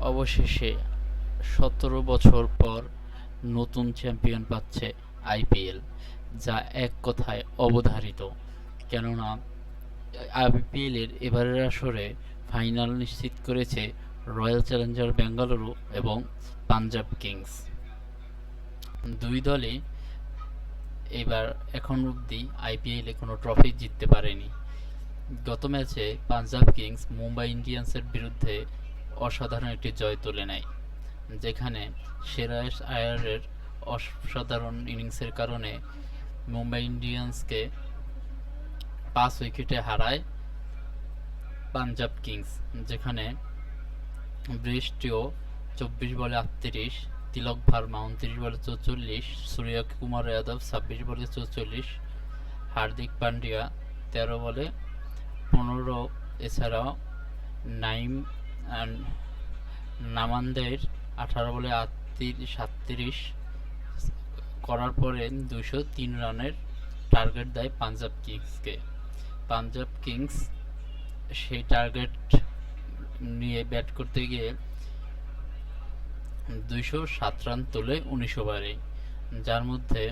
অবশেষে সতেরো বছর পর নতুন চ্যাম্পিয়ন পাচ্ছে আইপিএল, যা এক কথায় অবধারিত। কেননা, আইপিএলের এবারের আসরে ফাইনাল নিশ্চিত করেছে রয়্যাল চ্যালেঞ্জার বেঙ্গালুরু এবং পাঞ্জাব কিংস। দুই দলে এবার এখন অবধি আইপিএলে কোনো ট্রফি জিততে পারেনি। গত ম্যাচে পাঞ্জাব কিংস মুম্বাই ইন্ডিয়ান্সের বিরুদ্ধে অসাধারণ একটি জয় তুলে নেয়, যেখানে শ্রেয়াস আয়ারের অসাধারণ ইনিংসের কারণে মুম্বাই ইন্ডিয়ান্সকে পাঁচ উইকেটে হারায় পাঞ্জাব কিংস, যেখানে বৃষ্টিও চব্বিশ বলে আটত্রিশ, তিলক ভার্মা উনত্রিশ বলে চৌচল্লিশ সূর্য কুমার যাদব ছাব্বিশ বলে চৌচল্লিশ, হার্দিক পান্ডিয়া তেরো বলে পনেরো, এছাড়াও নাইম নামানদের আঠারো বলে আটত্রিশ, সাতত্রিশ করার পরে দুশো তিন রানের টার্গেট দেয় পাঞ্জাব কিংসকে। পাঞ্জাব কিংস সেই টার্গেট নিয়ে ব্যাট করতে গিয়ে দুইশো সাত রান তোলে উনিশ ওভারে, যার মধ্যে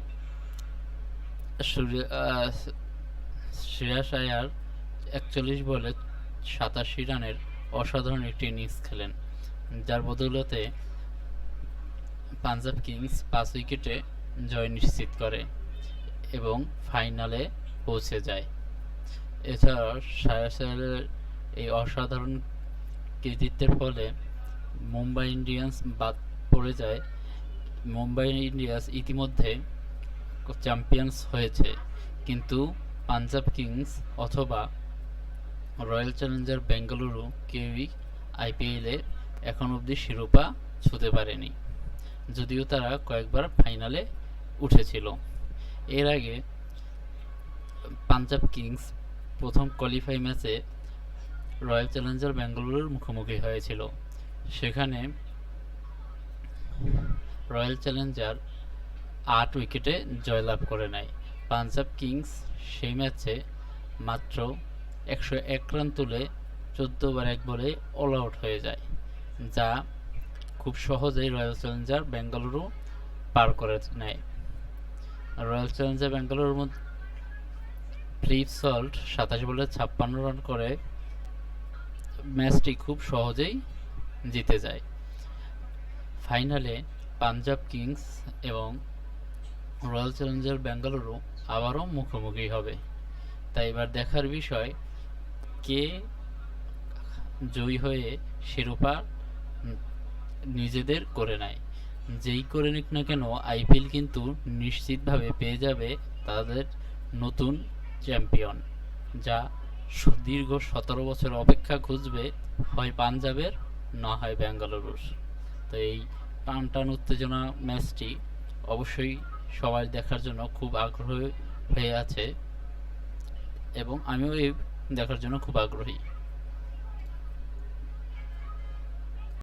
শ্রেয়াস আয়ার একচল্লিশ বলে সাতাশি রানের অসাধারণ একটি ইনিংস খেলেন। যার বদৌলতে পাঞ্জাব কিংস পাঁচ উইকেটে জয় নিশ্চিত করে এবং ফাইনালে পৌঁছে যায়। এছাড়াও শ্রেয়াস আয়ারের এই অসাধারণ কৃতিত্বের ফলে মুম্বাই ইন্ডিয়ান্স বাদ পড়ে যায়। মুম্বাই ইন্ডিয়ান্স ইতিমধ্যে চ্যাম্পিয়ন্স হয়েছে, কিন্তু পাঞ্জাব কিংস অথবা রয়্যাল চ্যালেঞ্জার বেঙ্গালুরু কেউই আইপিএলে এখন অবধি শিরোপা ছুঁতে পারেনি, যদিও তারা কয়েকবার ফাইনালে উঠেছিল। এর আগে পাঞ্জাব কিংস প্রথম কোয়ালিফাই ম্যাচে রয়্যাল চ্যালেঞ্জার বেঙ্গালুরুর মুখোমুখি হয়েছিল। সেখানে রয়্যাল চ্যালেঞ্জার আট উইকেটে জয়লাভ করে নেয়। পাঞ্জাব কিংস সেই ম্যাচে মাত্র একশো এক রান তুলে চোদ্দ ওভার এক বলে অল আউট হয়ে যায়, যা খুব সহজেই রয়্যাল চ্যালেঞ্জার বেঙ্গালুরু পার করে নেয়। রয়্যাল চ্যালেঞ্জার বেঙ্গালুরুর মধ্যে ফ্লিপ সল্ট সাতাশ বলে ছাপ্পান্ন রান করে। ম্যাচটি খুব সহজেই জিতে যায়। ফাইনালে পাঞ্জাব কিংস এবং রয়্যাল চ্যালেঞ্জার বেঙ্গালুরু আবারও মুখোমুখি হবে। তাই এবার দেখার বিষয় কে জয়ী হয়ে শিরোপা নিজেদের করে নেয়। যেই করে নিক না কেন, আইপিএল কিন্তু নিশ্চিতভাবে পেয়ে যাবে তাদের নতুন চ্যাম্পিয়ন, যা দীর্ঘ সতেরো বছর অপেক্ষা খুঁজবে, হয় পাঞ্জাবের, না হয় বেঙ্গালুরুর তো এই টান টান উত্তেজনা ম্যাচটি অবশ্যই সবাই দেখার জন্য খুব আগ্রহ হয়ে আছে। এবং আমিও এই দেখার জন্য খুব আগ্রহী।